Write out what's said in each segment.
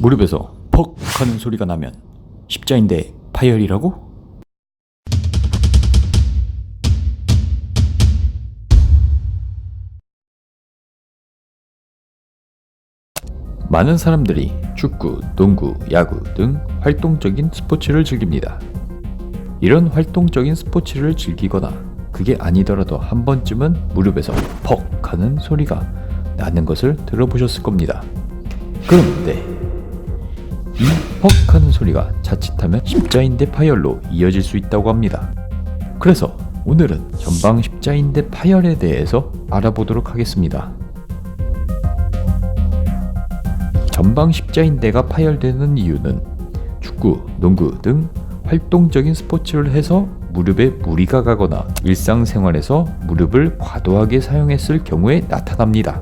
무릎에서 퍽 하는 소리가 나면 십자인대 파열이라고? 많은 사람들이 축구, 농구, 야구 등 활동적인 스포츠를 즐깁니다. 이런 활동적인 스포츠를 즐기거나 그게 아니더라도 한 번쯤은 무릎에서 퍽 하는 소리가 나는 것을 들어보셨을 겁니다. 그런데 이 퍽 하는 소리가 자칫하면 십자인대 파열로 이어질 수 있다고 합니다. 그래서 오늘은 전방 십자인대 파열에 대해서 알아보도록 하겠습니다. 전방 십자인대가 파열되는 이유는 축구, 농구 등 활동적인 스포츠를 해서 무릎에 무리가 가거나 일상생활에서 무릎을 과도하게 사용했을 경우에 나타납니다.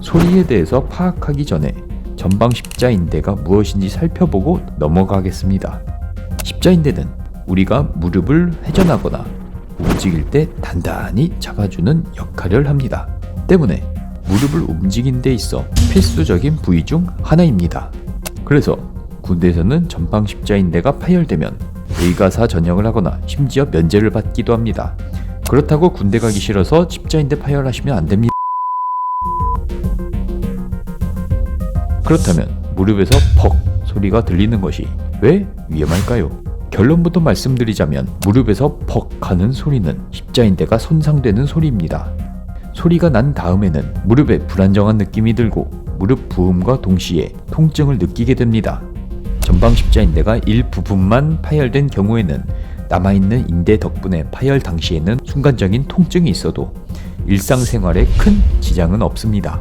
소리에 대해서 파악하기 전에 전방 십자인대가 무엇인지 살펴보고 넘어가겠습니다. 십자인대는 우리가 무릎을 회전하거나 움직일 때 단단히 잡아주는 역할을 합니다. 때문에 무릎을 움직인 데 있어 필수적인 부위 중 하나입니다. 그래서 군대에서는 전방 십자인대가 파열되면 의가사 전역을 하거나 심지어 면제를 받기도 합니다. 그렇다고 군대 가기 싫어서 십자인대 파열하시면 안 됩니다. 그렇다면 무릎에서 퍽 소리가 들리는 것이 왜 위험할까요? 결론부터 말씀드리자면 무릎에서 퍽 하는 소리는 십자인대가 손상되는 소리입니다. 소리가 난 다음에는 무릎에 불안정한 느낌이 들고 무릎 부음과 동시에 통증을 느끼게 됩니다. 전방 십자인대가 일부분만 파열된 경우에는 남아있는 인대 덕분에 파열 당시에는 순간적인 통증이 있어도 일상생활에 큰 지장은 없습니다.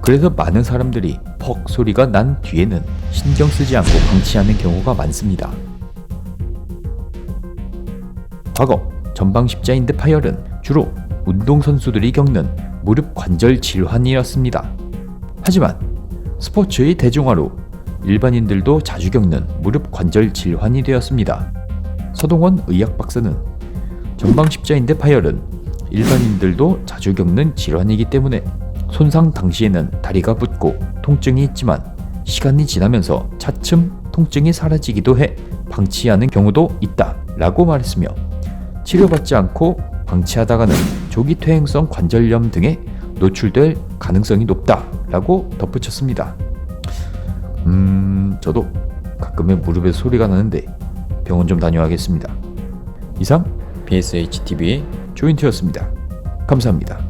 그래서 많은 사람들이 퍽 소리가 난 뒤에는 신경 쓰지 않고 방치하는 경우가 많습니다. 과거 전방 십자인대 파열은 주로 운동선수들이 겪는 무릎 관절 질환이었습니다. 하지만 스포츠의 대중화로 일반인들도 자주 겪는 무릎 관절 질환이 되었습니다. 서동원 의학 박사는 전방 십자인대 파열은 일반인들도 자주 겪는 질환이기 때문에 손상 당시에는 다리가 붓고 통증이 있지만 시간이 지나면서 차츰 통증이 사라지기도 해 방치하는 경우도 있다 라고 말했으며 치료받지 않고 방치하다가는 조기 퇴행성 관절염 등에 노출될 가능성이 높다 라고 덧붙였습니다. 음, 저도 가끔은 무릎에 소리가 나는데 병원 좀 다녀와겠습니다. 이상 BSHTV의 조인트였습니다. 감사합니다.